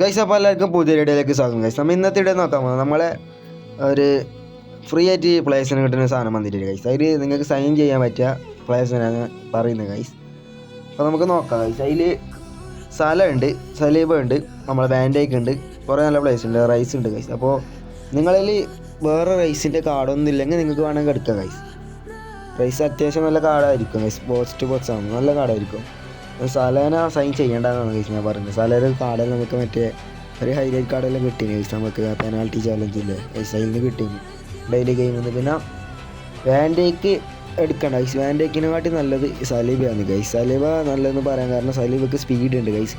Guys അപ്പോൾ എല്ലാവർക്കും പുതിയ ഇടയിലേക്ക് സ്വാഗതം. ഗൈസ് നമ്മൾ ഇന്നത്തെ ഇടയിൽ നോക്കാൻ പോകുന്നത് നമ്മളെ ഒരു ഫ്രീ ആയിട്ട് പ്ലേസിന് കിട്ടുന്ന സാധനം വന്നിട്ടുണ്ട് ഗൈസ് അതിൽ നിങ്ങൾക്ക് സൈൻ ചെയ്യാൻ പറ്റിയ പ്ലേസിനാണ് പറയുന്നത് ഗൈസ് അപ്പോൾ നമുക്ക് നോക്കാം ഗൈസ് അതിൽ സലമുണ്ട് സലീബ ഉണ്ട് നമ്മളെ ബാൻഡേക്ക് ഉണ്ട് കുറേ നല്ല പ്ലേസ് ഉണ്ട് റൈസ് ഉണ്ട് ഗൈസ് അപ്പോൾ നിങ്ങളിൽ വേറെ റൈസിന്റെ കാർഡൊന്നും ഇല്ലെങ്കിൽ നിങ്ങൾക്ക് വേണമെങ്കിൽ എടുക്കാം ഗൈസ് റൈസ് അത്യാവശ്യം നല്ല കാർഡായിരിക്കും ഗൈസ് പോസ്റ്റ് ബോക്സ് ആണ്. നല്ല കാർഡായിരിക്കും സലേന സൈൻ ചെയ്യേണ്ടതെന്നാണ് ഗൈസ് ഞാൻ പറഞ്ഞത്. സലേന കാർഡിൽ നമുക്ക് മറ്റേ ഒരു ഹൈലൈറ്റ് കാർഡെല്ലാം കിട്ടി ഗൈസ് നമുക്ക് പെനാൽറ്റി ചാലഞ്ച് ഇല്ലേ അതിൽ നിന്ന് കിട്ടീന് ഡെയിലി ഗെയിമിൽ പിന്നെ വാൻഡേക്ക് എടുക്കണ്ട. ഗൈസ് വാൻഡേക്കിനെക്കാട്ടി നല്ലത് സലീബയാണ് ഗൈസ് സലീബ നല്ലതെന്ന് പറയാൻ കാരണം സലീബക്ക് സ്പീഡ് ഉണ്ട് ഗൈസ്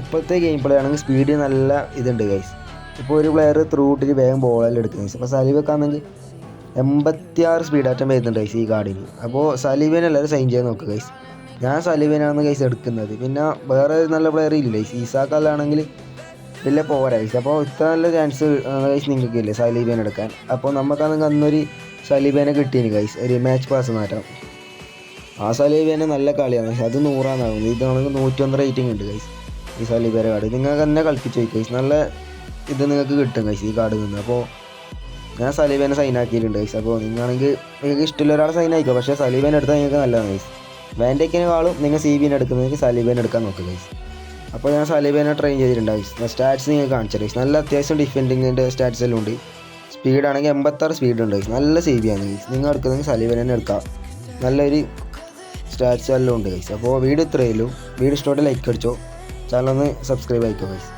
ഇപ്പോഴത്തെ ഗെയിം പ്ലേ ആണെങ്കിൽ സ്പീഡ് നല്ല ഇതുണ്ട് ഗൈസ് ഇപ്പോൾ ഒരു പ്ലെയർ ത്രൂട്ടിൽ വേഗം ബോളെല്ലാം എടുക്കുന്നത് ഗൈസ് അപ്പോൾ സലീബക്കാണെങ്കിൽ സ്പീഡ് ആറ്റം വരുന്നുണ്ട് ഗൈസ് ഈ കാർഡിന് അപ്പോൾ സലീബിനെ എല്ലാവരും സൈൻ ചെയ്യാൻ നോക്കുക ഗൈസ് ഞാൻ സലീബിനാണ് കൈസ് എടുക്കുന്നത്. പിന്നെ വേറെ നല്ല പ്ലെയർ ഇല്ല? ഈസാക്കല്ലാണെങ്കിൽ വലിയ പോരാ അപ്പോൾ ഇത്ര നല്ല ചാൻസ് കൈസ് നിങ്ങൾക്ക് ഇല്ലേ സലീബിനെ എടുക്കാൻ? അപ്പോൾ നമുക്കാണെങ്കിൽ അന്നൊരു സലീബേനെ കിട്ടിയിന് കൈസ് ഒരു മാച്ച് പാസ് മാറ്റാം ആ സലീബേനെ നല്ല കളിയാണ്. ഗൈസ് അത് നൂറാന്നാകുന്നത് ഇതാണെങ്കിൽ നൂറ്റൊന്ന് റേറ്റിംഗ് ഉണ്ട് കൈസ് ഈ സലീബേരെ കാർഡ് നിങ്ങൾക്ക് തന്നെ കളിപ്പിച്ച് വയ്ക്കും കൈസ് നല്ല ഇത് നിങ്ങൾക്ക് കിട്ടും കൈസ് ഈ കാർഡിൽ നിന്ന്. അപ്പോൾ ഞാൻ സലീബേനെ സൈൻ ആക്കിയിട്ടുണ്ട് കൈസ് അപ്പോൾ നിങ്ങളാണെങ്കിൽ നിങ്ങൾക്ക് ഇഷ്ടമുള്ള ഒരാളെ സൈൻ ആയിക്കോ. പക്ഷേ സലീബേനെ എടുത്താൽ നിങ്ങൾക്ക് നല്ലതാണ് ഗൈസ് വാൻഡേക്കിനെക്കാളും നിങ്ങൾ സി ബിനെ എടുക്കുന്നതെങ്കിൽ സലീബേനെ എടുക്കാൻ നോക്കുക ഗൈസ് അപ്പോൾ ഞാൻ സലീബേനെ ട്രെയിൻ ചെയ്തിട്ടുണ്ട് ഗൈസ് സ്റ്റാറ്റ്സ് നിങ്ങൾ കാണിച്ചു ഗൈസ് നല്ല അത്യാവശ്യം ഡിഫെൻഡിങ്ങിന്റെ സ്റ്റാറ്റ്സ് എല്ലാം ഉണ്ട്. സ്പീഡാണെങ്കിൽ എൺപത്താറ് സ്പീഡ് ഉണ്ട് ഗൈസ് നല്ല സി ബി ആണ് ഗൈസ് നിങ്ങൾ എടുക്കുന്നതെങ്കിൽ സലീബനെ തന്നെ എടുക്കാം. നല്ലൊരു സ്റ്റാറ്റ്സ് എല്ലാം ഉണ്ട് ഗൈസ് അപ്പോൾ വീഡിയോ ഇത്രയേ ഉള്ളൂ. വീഡിയോ ഇഷ്ടമായിട്ട് ലൈക്ക് അടിച്ചോ. ചാനൽ ഒന്ന് സബ്സ്ക്രൈബ് ആയിക്കോ ഗൈസ്